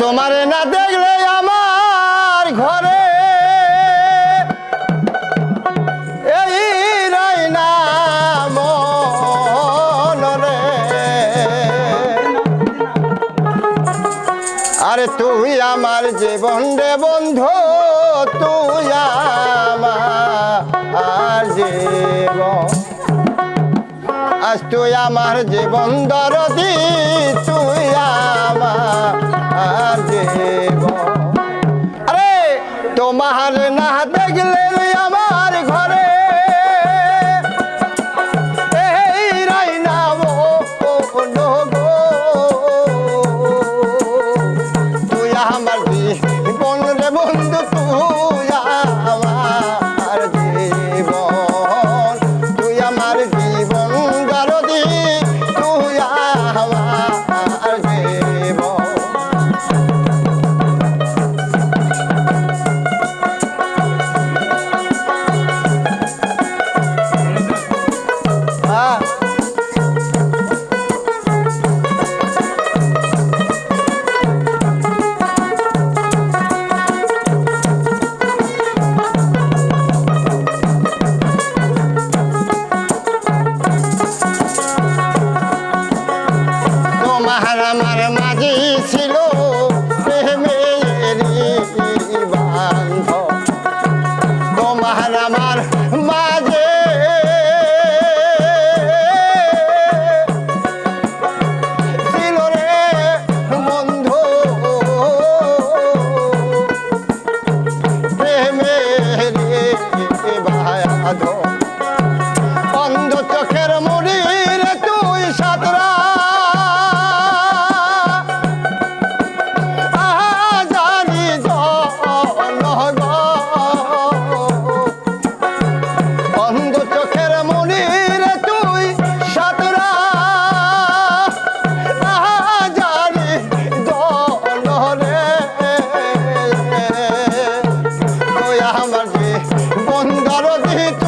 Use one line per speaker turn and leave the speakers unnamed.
তোমারে না দেখলে আমার ঘরে আরে তুই আমার জীবন রে বন্ধু, তুই আমার জীবন। আজ তুই আমার জীবন দরদি, তুই আমার আর দেব। আরে তোমার না দেখলে আমার ঘরে। আমার বন্ধু তুই মাহারামার মাঝেই ছিল। ভারতী